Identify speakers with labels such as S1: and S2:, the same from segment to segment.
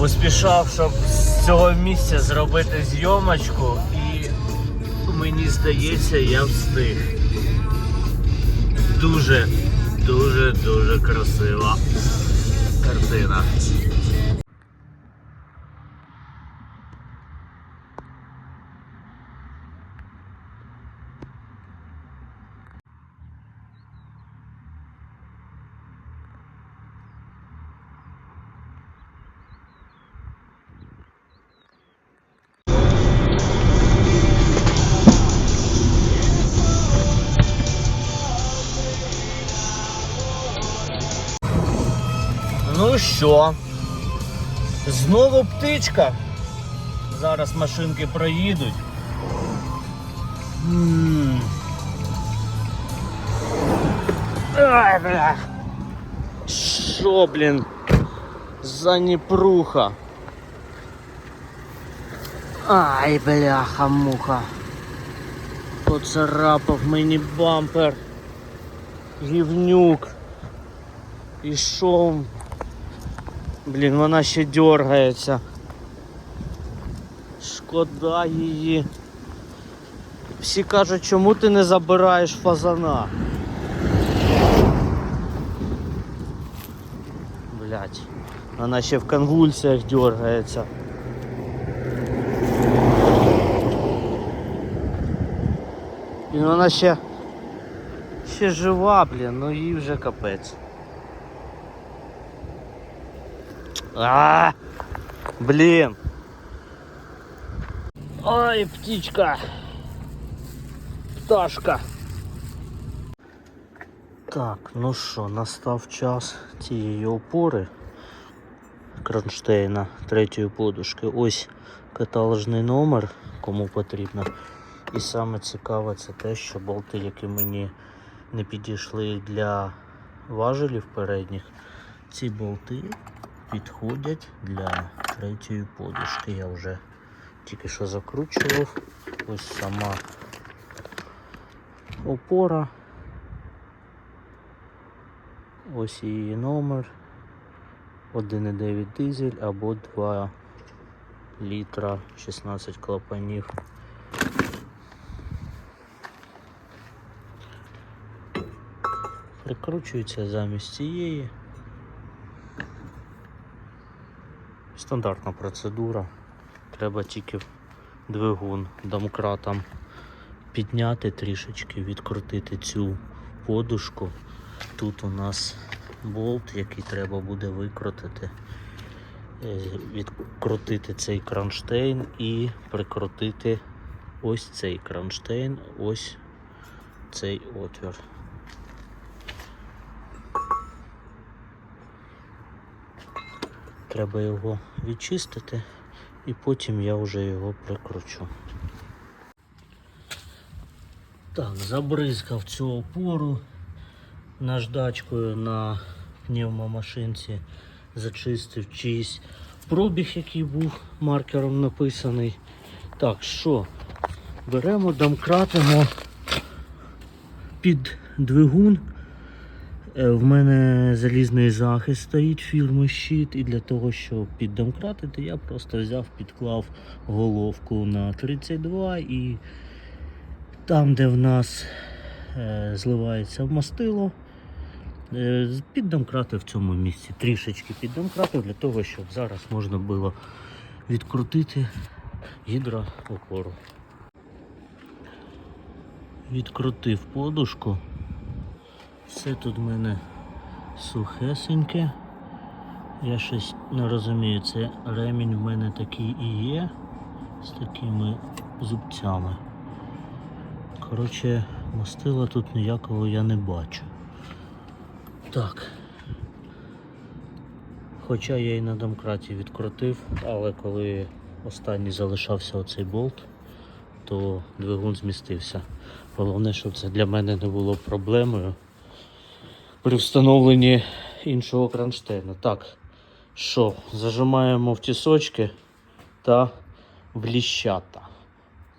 S1: Поспішав, щоб з цього місця зробити зйомочку і мені здається, я встиг. Дуже, дуже, дуже красива картина. Що? Знову птичка. Зараз машинки проїдуть. Ай, бля. Що, блін? За непруха. Ай, бляха, муха. Поцарапав мені бампер. Гівнюк. І шов. Блін, вона ще дергається. Шкода її. Всі кажуть, чому ти не забираєш фазана? Блять, вона ще в конвульсіях дергається. Блін, вона ще ще жива, блін, ну їй вже капець. А, блін. Ой, птичка. Пташка. Так, ну що, настав час цієї опори кронштейна третьої подушки. Ось каталожний номер, кому потрібно. І саме цікаве це те, що болти, які мені не підійшли для важелів передніх, ці болти підходять для третьої подушки. Я вже тільки що закручував. Ось сама опора. Ось її номер. 1,9 дизель або 2 літра 16 клапанів. Прикручується замість цієї. Стандартна процедура. Треба тільки двигун домкратом підняти трішечки, відкрутити цю подушку. Тут у нас болт, який треба буде викрутити, Е, відкрутити цей кронштейн і прикрутити ось цей кронштейн, ось цей отвір. Треба його відчистити і потім я вже його прикручу. Так, забризкав цю опору наждачкою на пневмомашинці, зачистив чийсь пробіг, який був маркером написаний. Так, що? Беремо, домкратимо під двигун. Е, В мене залізний захист стоїть фірми щит, і для того, щоб піддомкратити, я просто взяв, підклав головку на 32 і там, де в нас е, зливається мастило, е, в цьому місці. Трішечки піддомкратив для того, щоб зараз можна було відкрутити гідроопору. Відкрутив подушку. Все тут в мене сухесеньке. Я щось не розумію, це ремінь в мене такий і є з такими зубцями. Коротше, мастила тут ніякого я не бачу. Так. Хоча я і на домкраті відкрутив, але коли останній залишався оцей болт, то двигун змістився. Головне, щоб це для мене не було проблемою при встановленні іншого кронштейна. Так, що, зажимаємо в тісочки та в ліщата.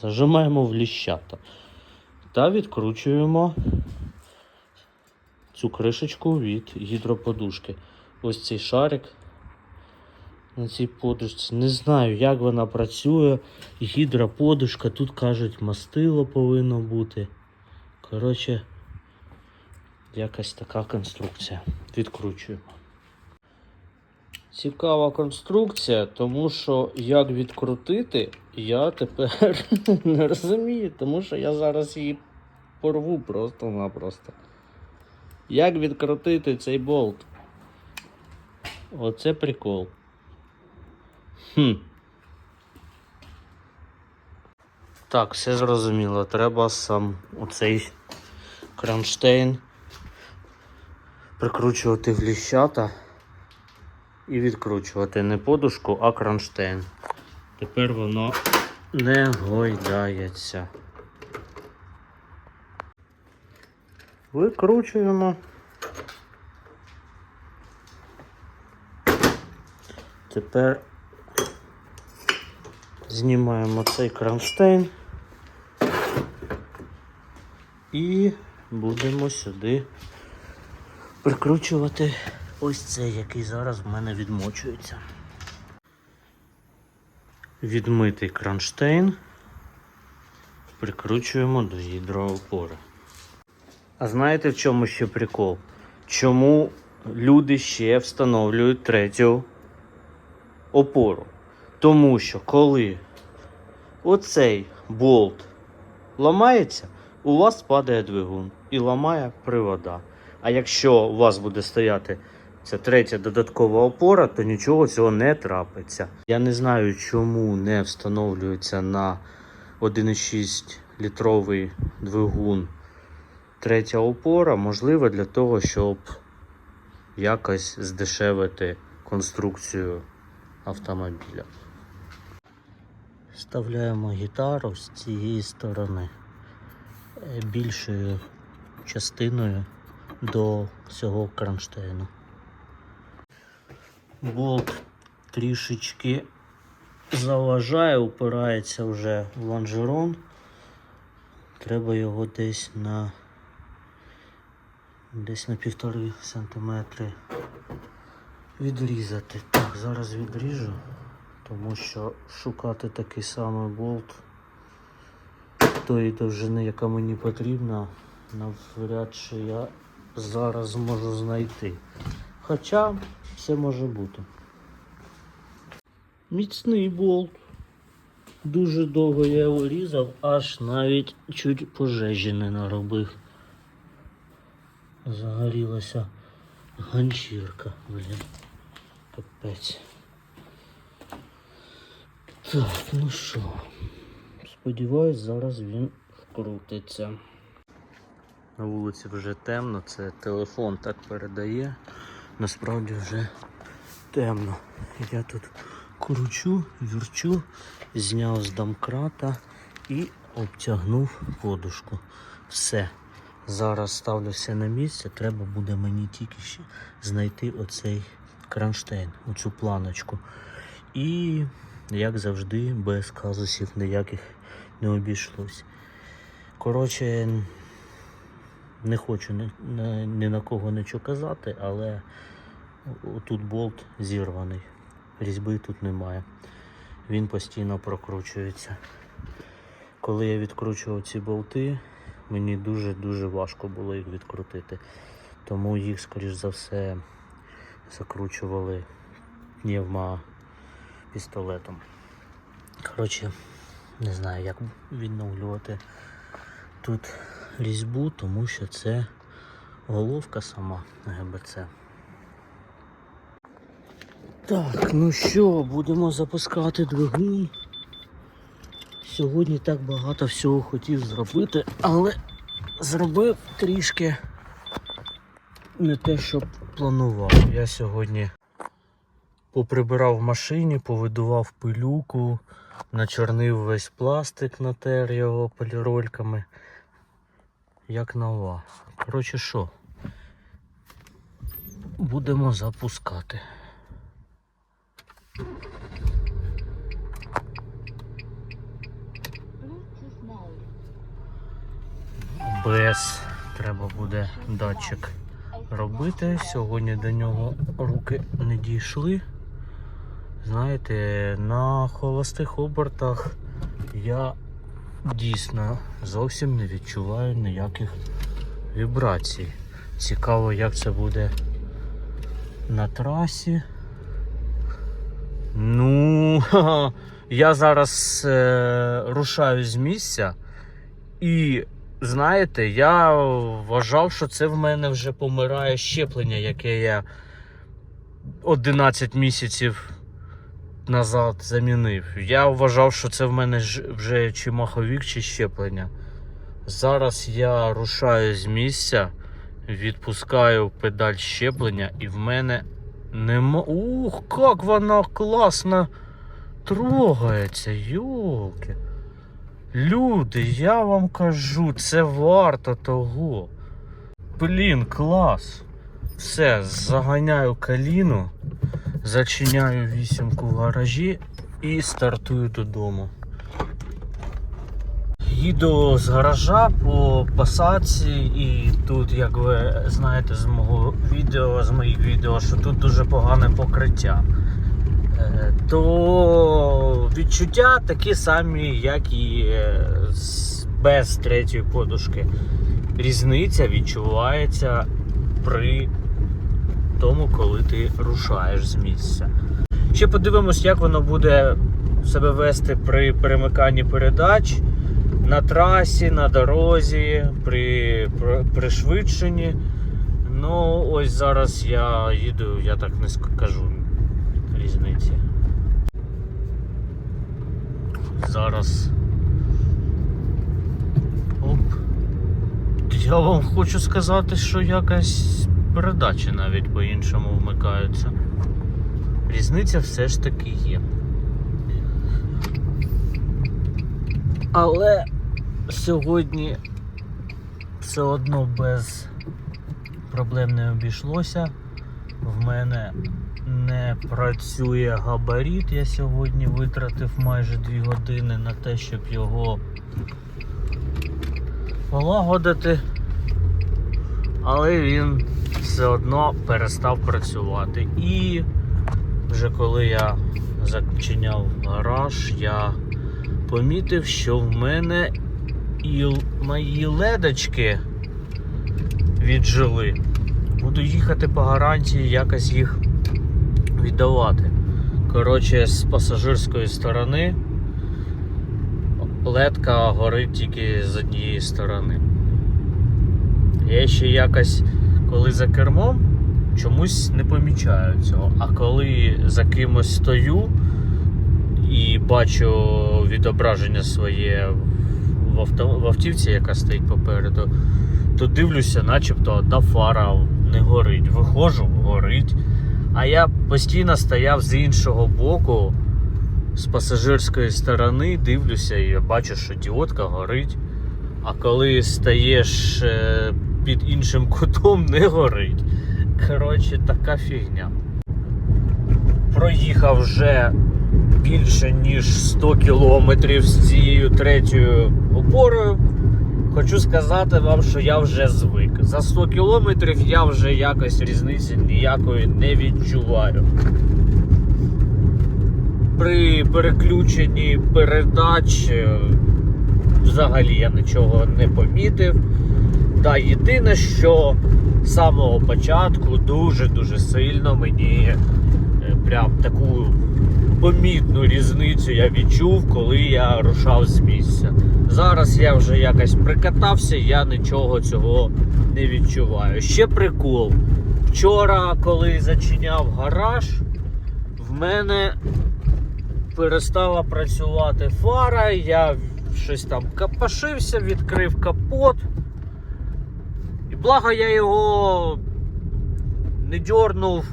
S1: Зажимаємо в ліщата та відкручуємо цю кришечку від гідроподушки. Ось цей шарик на цій подушці. Не знаю, як вона працює. Гідроподушка, тут кажуть, мастило повинно бути. Коротше, якась така конструкція. Відкручуємо. Цікава конструкція, тому що як відкрутити, я тепер не розумію, тому що я зараз її порву просто-напросто. Як відкрутити цей болт? Оце прикол. Хм. Так, все зрозуміло. Треба сам оцей кронштейн прикручувати в ліщата і відкручувати не подушку, а кронштейн. Тепер воно не гойдається. Викручуємо. Тепер знімаємо цей кронштейн і будемо сюди прикручувати ось цей, який зараз в мене відмочується. Відмитий кронштейн прикручуємо до гідроопори. А знаєте в чому ще прикол? Чому люди ще встановлюють третю опору? Тому що коли оцей болт ламається, у вас падає двигун і ламає привода. А якщо у вас буде стояти ця третя додаткова опора, то нічого цього не трапиться. Я не знаю, чому не встановлюється на 1,6 літровий двигун третя опора, можливо, для того, щоб якось здешевити конструкцію автомобіля. Вставляємо гітару з цієї сторони е, більшою частиною до цього кронштейну. Болт трішечки заважає, упирається вже в лонжерон. Треба його десь на десь на півтори сантиметри відрізати. Так, зараз відріжу, тому що шукати такий самий болт тої довжини, яка мені потрібна, навряд чи я зараз зможу знайти. Хоча все може бути. Міцний болт. Дуже довго я його різав, аж навіть чуть пожежі не наробив. Загорілася ганчірка, блін. Капець. Так, ну що. Сподіваюсь, зараз він вкрутиться. На вулиці вже темно, це телефон так передає. Насправді вже темно. Я тут кручу, вірчу, зняв з домкрата і обтягнув подушку. Все. Зараз ставлю все на місце. Треба буде мені тільки ще знайти оцей кронштейн, оцю планочку. І, як завжди, без казусів ніяких не обійшлось. Коротше, не хочу ні, ні, на кого нічого казати, але тут болт зірваний. Різьби тут немає. Він постійно прокручується. Коли я відкручував ці болти, мені дуже-дуже важко було їх відкрутити. Тому їх, скоріш за все, закручували пневма пістолетом. Коротше, не знаю, як відновлювати тут різьбу, тому що це головка сама ГБЦ. Так, ну що, будемо запускати двигун. Сьогодні так багато всього хотів зробити, але зробив трішки не те, що планував. Я сьогодні поприбирав в машині, повидував пилюку, начорнив весь пластик, натер його полірольками. Як нова. Коротше що? Будемо запускати. БС треба буде датчик робити. Сьогодні до нього руки не дійшли. Знаєте, на холостих обертах я дійсно зовсім не відчуваю ніяких вібрацій. Цікаво, як це буде на трасі. Ну, я зараз е, рушаю з місця, і знаєте, я вважав, що це в мене вже помирає щеплення, яке я 11 місяців назад замінив. Я вважав, що це в мене вже чи маховік, чи щеплення. Зараз я рушаю з місця, відпускаю педаль щеплення, і в мене нема. Ух, як вона класно трогається, йолки. Люди, я вам кажу, це варто того. Блін, клас. Все, заганяю каліну, зачиняю вісімку в гаражі і стартую додому. Їду з гаража по посадці, і тут, як ви знаєте з мого відео, з моїх відео, що тут дуже погане покриття. Е, То відчуття такі самі, як і е, без третьої подушки. Різниця відчувається при тому, коли ти рушаєш з місця. Ще подивимось, як воно буде себе вести при перемиканні передач на трасі, на дорозі, при при- пришвидшенні. Ну, ось зараз я їду, я так не скажу різниці. Зараз. Оп. Я вам хочу сказати, що якась передачі навіть по-іншому вмикаються. Різниця все ж таки є. Але сьогодні все одно без проблем не обійшлося. В мене не працює габарит. Я сьогодні витратив майже 2 години на те, щоб його полагодити. Але він все одно перестав працювати. І вже коли я зачиняв гараж, я помітив, що в мене і мої ледочки віджили. Буду їхати по гарантії, якось їх віддавати. Коротше, з пасажирської сторони ледка горить тільки з однієї сторони. Я ще якось, коли за кермом, чомусь не помічаю цього. А коли за кимось стою і бачу відображення своє в, авто, в автівці, яка стоїть попереду, то дивлюся, начебто одна фара не горить. Виходжу, горить. А я постійно стояв з іншого боку, з пасажирської сторони, дивлюся і бачу, що діодка горить. А коли стаєш е, під іншим кутом, не горить. Коротше, така фігня. Проїхав вже більше ніж 100 кілометрів з цією третьою опорою. Хочу сказати вам, що я вже звик. За 100 кілометрів я вже якось різниці ніякої не відчуваю. При переключенні передач е, взагалі я нічого не помітив. Та єдине, що з самого початку дуже-дуже сильно мені е, прям таку помітну різницю я відчув, коли я рушав з місця. Зараз я вже якось прикатався, я нічого цього не відчуваю. Ще прикол. Вчора, коли зачиняв гараж, в мене перестала працювати фара, я щось там капашився, відкрив капот. Благо я його не дьорнув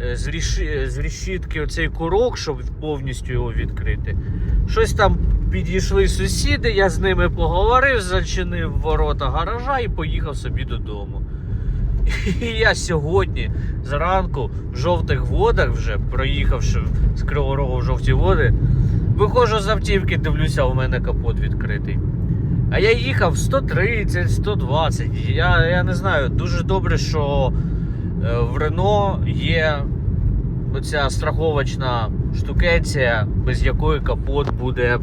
S1: е, з, ріші, з рішітки оцей курок, щоб повністю його відкрити. Щось там підійшли сусіди, я з ними поговорив, зачинив ворота гаража і поїхав собі додому. І я сьогодні зранку в жовтих водах, вже проїхавши з Кривого Рогу в жовті води, виходжу з автівки, дивлюся, у мене капот відкритий. А я їхав 130, 120. Я, я не знаю, дуже добре, що е, в Рено є
S2: оця страховочна штукенція, без якої капот буде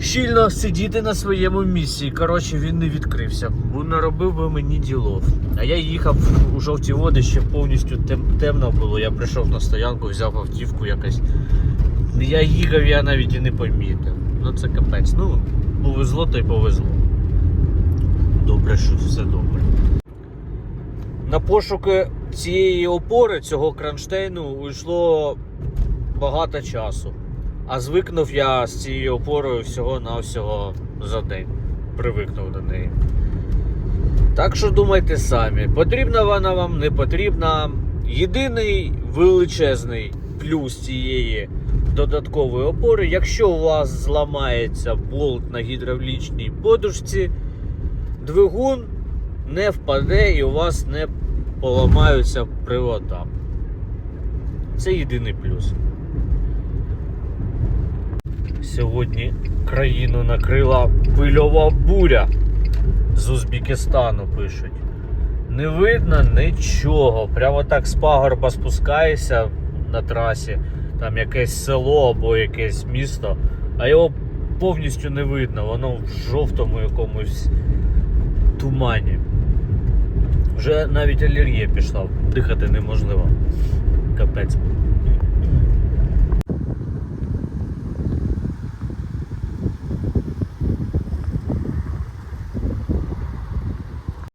S2: щільно сидіти на своєму місці. Коротше, він не відкрився. Бо наробив би мені ділов. А я їхав у жовті води, ще повністю тем- темно було. Я прийшов на стоянку, взяв автівку якось. Я їхав, я навіть і не помітив. Ну це капець. Ну, повезло, то й повезло. Добре, що все добре. На пошуки цієї опори, цього кронштейну, уйшло багато часу. А звикнув я з цією опорою всього-навсього за день. Привикнув до неї. Так що думайте самі, потрібна вона вам, не потрібна. Єдиний величезний плюс цієї додаткової опори, якщо у вас зламається болт на гідравлічній подушці, двигун не впаде і у вас не поламаються привода. Це єдиний плюс. Сьогодні країну накрила пильова буря з Узбекистану пишуть. Не видно нічого. Прямо так з пагорба спускаєшся на трасі, там якесь село або якесь місто, а його повністю не видно, воно в жовтому якомусь тумані. Вже навіть алергія пішла, дихати неможливо. Капець.